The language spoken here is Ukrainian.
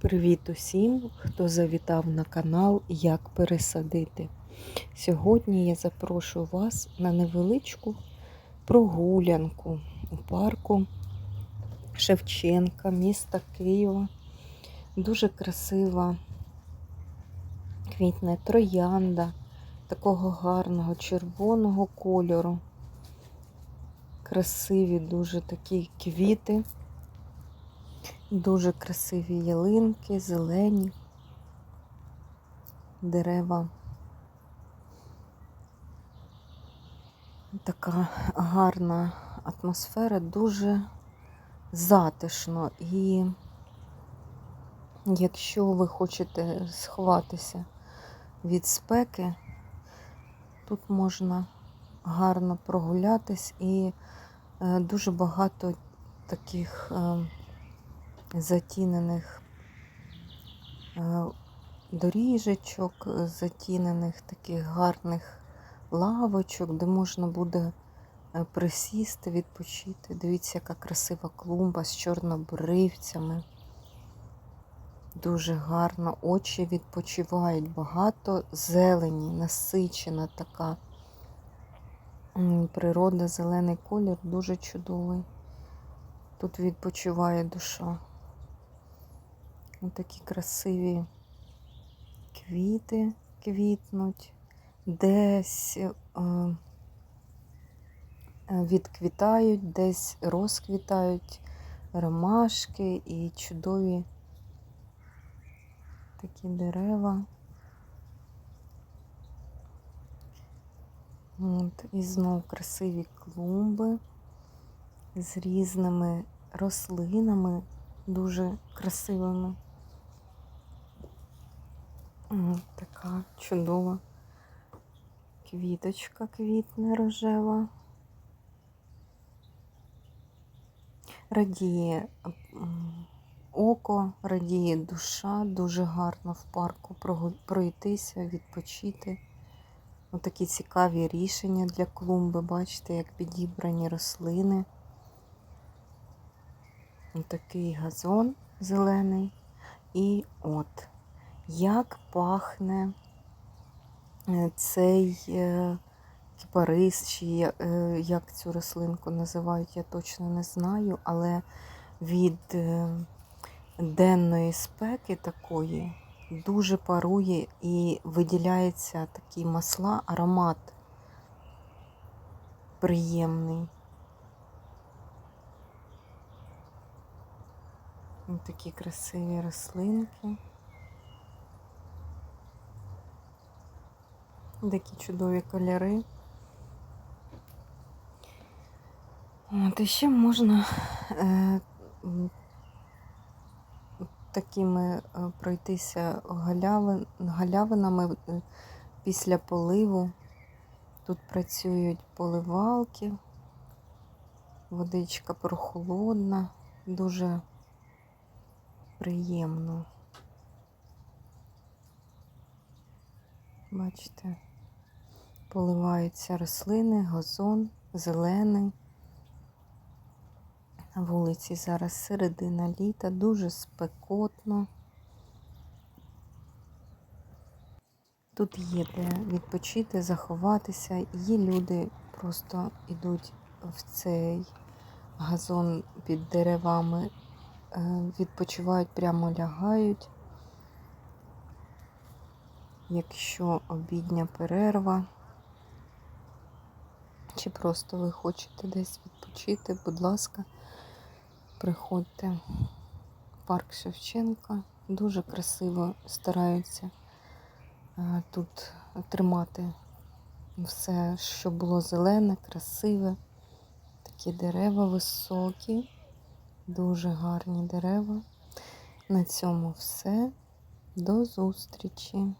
Привіт усім, хто завітав на канал Як пересадити. Сьогодні я запрошую вас на невеличку прогулянку у парку Шевченка, міста Києва. Дуже красива квітне троянда такого гарного червоного кольору. Красиві дуже такі квіти. Дуже красиві ялинки, зелені, дерева. Така гарна атмосфера, дуже затишно. І якщо ви хочете сховатися від спеки, тут можна гарно прогулятись і е, дуже багато таких е, затінених е, доріжечок, затінених таких гарних лавочок, де можна буде е, присісти, відпочити. Дивіться, яка красива клумба з чорнобривцями. Дуже гарно, очі відпочивають, багато зелені, насичена така природа, зелений колір, дуже чудовий. Тут відпочиває душа. Ось такі красиві квіти квітнуть, десь е, е, відквітають, десь розквітають ромашки і чудові такі дерева. От, І знову красиві клумби з різними рослинами, дуже красивими. Така чудова квіточка квітне рожева. Радіє око, радіє душа, дуже гарно в парку пройтися, відпочити. Отакі цікаві рішення для клумби, бачите, як підібрані рослини. Отакий газон зелений. І от, як пахне е, цей е, кіпарис, чи е, як цю рослинку називають, я точно не знаю, але від денної спеки такої дуже парує і виділяється такі масла, аромат приємний. Ось такі красиві рослинки. Такі чудові кольори. От і ще можна е, такими е, пройтися галявин, галявинами е, після поливу. Тут працюють поливалки, водичка прохолодна, дуже приємно. Бачите, поливаються рослини, газон, зелений. На вулиці зараз середина літа, дуже спекотно. Тут є де відпочити, заховатися. Є люди просто йдуть в цей газон під деревами, е, відпочивають, прямо лягають. Якщо обідня перерва, чи просто ви хочете десь відпочити, будь ласка. Приходьте парк Шевченка. Дуже красиво стараються е, тут тримати все, що було зелене, красиве. Такі дерева високі, дуже гарні дерева. На цьому все. До зустрічі!